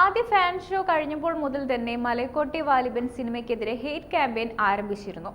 ആദ്യ fan show കഴിഞ്ഞപ്പോൾ മുതൽ തന്നെ മലക്കോട്ടെ വാലിബൻ സിനിമയ്ക്കെതിരെ ഹെയ്റ്റ് ക്യാമ്പയിൻ ആരംഭിച്ചിരുന്നു.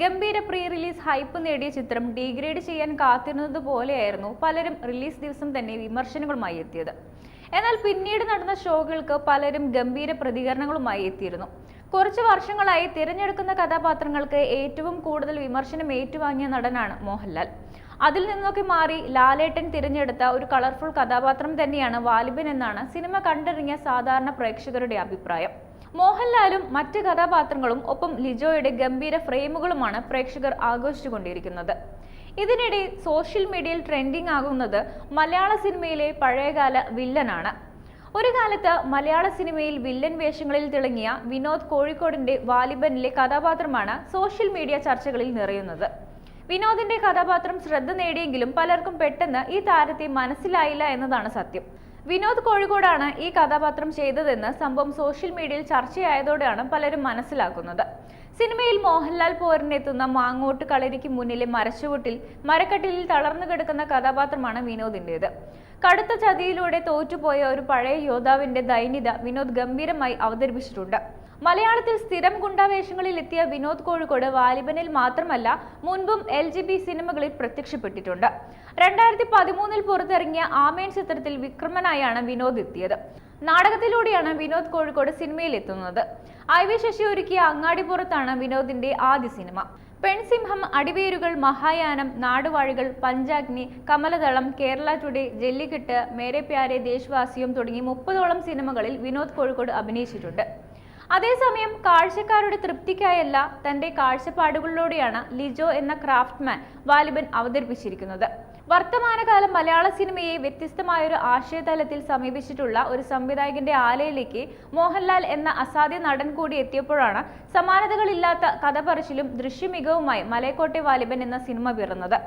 ഗംഭീര പ്രീ റിലീസ് ഹൈപ്പ് നേടിയ ചിത്രം ഡീഗ്രേഡ് ചെയ്യാൻ കാത്തിരുന്നത് പോലെയായിരുന്നു പലരും റിലീസ് ദിവസം തന്നെ വിമർശനങ്ങളുമായി എത്തിയത്. എന്നാൽ പിന്നീട് നടന്ന ഷോകൾക്ക് പലരും ഗംഭീര പ്രതികരണങ്ങളുമായി എത്തിയിരുന്നു. കുറച്ച് വർഷങ്ങളായി തിരഞ്ഞെടുക്കുന്ന കഥാപാത്രങ്ങൾക്ക് ഏറ്റവും കൂടുതൽ വിമർശനം ഏറ്റുവാങ്ങിയ നടനാണ് മോഹൻലാൽ. അതിൽ നിന്നൊക്കെ മാറി ലാലേട്ടൻ തിരഞ്ഞെടുത്ത ഒരു കളർഫുൾ കഥാപാത്രം തന്നെയാണ് വാലിബൻ എന്നാണ് സിനിമ കണ്ടിറങ്ങിയ സാധാരണ പ്രേക്ഷകരുടെ അഭിപ്രായം. മോഹൻലാലും മറ്റ് കഥാപാത്രങ്ങളും ഒപ്പം ലിജോയുടെ ഗംഭീര ഫ്രെയിമുകളുമാണ് പ്രേക്ഷകർ ആഘോഷിച്ചുകൊണ്ടിരിക്കുന്നത്. ഇതിനിടെ സോഷ്യൽ മീഡിയയിൽ ട്രെൻഡിംഗ് ആകുന്നത് മലയാള സിനിമയിലെ പഴയകാല വില്ലനാണ്. ഒരു കാലത്ത് മലയാള സിനിമയിൽ വില്ലൻ വേഷങ്ങളിൽ തിളങ്ങിയ വിനോദ് കോഴിക്കോടിന്റെ വാലിബനിലെ കഥാപാത്രമാണ് സോഷ്യൽ മീഡിയ ചർച്ചകളിൽ നിറയുന്നത്. വിനോദിന്റെ കഥാപാത്രം ശ്രദ്ധ നേടിയെങ്കിലും പലർക്കും പെട്ടെന്ന് ഈ താരത്തെ മനസ്സിലായില്ല എന്നതാണ് സത്യം. വിനോദ് കോഴിക്കോടാണ് ഈ കഥാപാത്രം ചെയ്തതെന്ന് സംഭവം സോഷ്യൽ മീഡിയയിൽ ചർച്ചയായതോടെയാണ് പലരും മനസ്സിലാക്കുന്നത്. സിനിമയിൽ മോഹൻലാൽ പോരിനെത്തുന്ന മാങ്ങോട്ട് കളരിക്ക് മുന്നിലെ മരച്ചുവട്ടിൽ മരക്കട്ടിലിൽ തളർന്നു കിടക്കുന്ന കഥാപാത്രമാണ് വിനോദിന്റേത്. കടുത്ത ചതിയിലൂടെ തോറ്റുപോയ ഒരു പഴയ യോദ്ധാവിന്റെ ദൈന്യത വിനോദ് ഗംഭീരമായി അവതരിപ്പിച്ചിട്ടുണ്ട്. മലയാളത്തിൽ സ്ഥിരം ഗുണ്ടാവേഷങ്ങളിൽ എത്തിയ വിനോദ് കോഴിക്കോട് വാലിബനിൽ മാത്രമല്ല മുൻപും എൽ ജി ബി സിനിമകളിൽ പ്രത്യക്ഷപ്പെട്ടിട്ടുണ്ട്. രണ്ടായിരത്തി പതിമൂന്നിൽ പുറത്തിറങ്ങിയ ആമേൻ ചിത്രത്തിൽ വിക്രമനായാണ് വിനോദ് എത്തിയത്. നാടകത്തിലൂടെയാണ് വിനോദ് കോഴിക്കോട് സിനിമയിൽ എത്തുന്നത് ഐ വി ശശി ഒരുക്കിയ അങ്ങാടിപ്പുറത്താണ് വിനോദിന്റെ ആദ്യ സിനിമ. പെൺസിംഹം അടിവേരുകൾ മഹായാനം നാടുവാഴികൾ പഞ്ചാഗ്നി കമലതളം കേരള ടുഡേ ജെല്ലിക്കെട്ട് മേരെ പ്യാരെ ദേശവാസിയും തുടങ്ങി മുപ്പതോളം സിനിമകളിൽ വിനോദ് കോഴിക്കോട് അഭിനയിച്ചിട്ടുണ്ട്. അതേസമയം കാഴ്ചക്കാരുടെ തൃപ്തിക്കായല്ല തന്റെ കാഴ്ചപ്പാടുകളിലൂടെയാണ് ലിജോ എന്ന ക്രാഫ്റ്റ്മാൻ വാലിബൻ അവതരിപ്പിച്ചിരിക്കുന്നത്. വർത്തമാനകാല മലയാള സിനിമയെ വ്യത്യസ്തമായൊരു ആശയതലത്തിൽ സമീപിച്ചിട്ടുള്ള ഒരു സംവിധായകന്റെ ആലയിലേക്ക് മോഹൻലാൽ എന്ന അസാധ്യ നടൻ കൂടി എത്തിയപ്പോഴാണ് സമാനതകളില്ലാത്ത കഥ പറച്ചിലും ദൃശ്യമികവുമായി മലയക്കോട്ടെ വാലിബൻ എന്ന സിനിമ പിറന്നത്.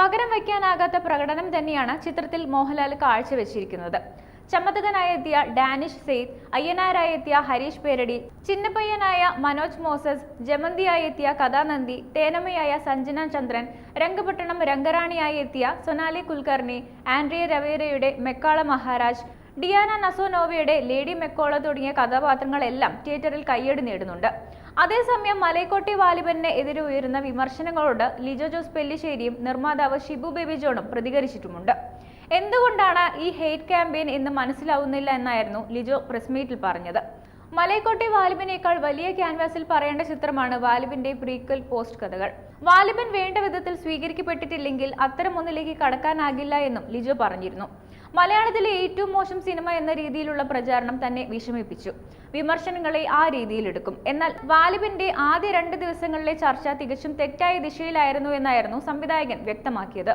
പകരം വയ്ക്കാനാകാത്ത പ്രകടനം തന്നെയാണ് ചിത്രത്തിൽ മോഹൻലാൽ കാഴ്ചവെച്ചിരിക്കുന്നത്. ചമ്മതകനായി എത്തിയ ഡാനിഷ് സെയ്ദ് അയ്യനാരായെത്തിയ ഹരീഷ് പേരടി ചിന്നപ്പയ്യനായ മനോജ് മോസസ് ജമന്തിയായി എത്തിയ കഥാനന്ദി തേനമ്മയായ സഞ്ജന ചന്ദ്രൻ രംഗപട്ടണം രംഗറാണിയായി എത്തിയ സൊനാലി കുൽക്കർണി ആൻഡ്രിയ രവേരയുടെ മെക്കാള മഹാരാജ് ഡിയാന നസോനോവയുടെ ലേഡി മെക്കോള തുടങ്ങിയ കഥാപാത്രങ്ങളെല്ലാം തിയേറ്ററിൽ കയ്യടി നേടുന്നുണ്ട്. അതേസമയം മലയക്കോട്ടെ വാലിബനെ എതിരെ ഉയരുന്ന വിമർശനങ്ങളോട് ലിജോ ജോസ് പെല്ലിശ്ശേരിയും നിർമ്മാതാവ് ഷിബു ബേബി ജോണും പ്രതികരിച്ചിട്ടുമുണ്ട്. എന്തുകൊണ്ടാണ് ഈ ഹെയ്റ്റ് ക്യാമ്പയിൻ എന്ന് മനസ്സിലാവുന്നില്ല എന്നായിരുന്നു ലിജോ പ്രസ് മീറ്റിൽ പറഞ്ഞത്. മലയക്കോട്ടെ വാലിബിനേക്കാൾ വലിയ ക്യാൻവാസിൽ പറയേണ്ട ചിത്രമാണ് വാലിബിന്റെ പ്രീക്വൽ പോസ്റ്റ് കഥകൾ. വാലിബൻ വേണ്ട വിധത്തിൽ സ്വീകരിക്കപ്പെട്ടിട്ടില്ലെങ്കിൽ അത്തരം ഒന്നിലേക്ക് കടക്കാനാകില്ല എന്നും ലിജോ പറഞ്ഞിരുന്നു. മലയാളത്തിലെ ഏറ്റവും മോശം സിനിമ എന്ന രീതിയിലുള്ള പ്രചാരണം തന്നെ വിഷമിപ്പിച്ചു. വിമർശനങ്ങളെ ആ രീതിയിൽ എടുക്കും എന്നാൽ വാലിബിന്റെ ആദ്യ രണ്ട് ദിവസങ്ങളിലെ ചർച്ച തികച്ചും തെറ്റായ ദിശയിലായിരുന്നു എന്നായിരുന്നു സംവിധായകൻ വ്യക്തമാക്കിയത്.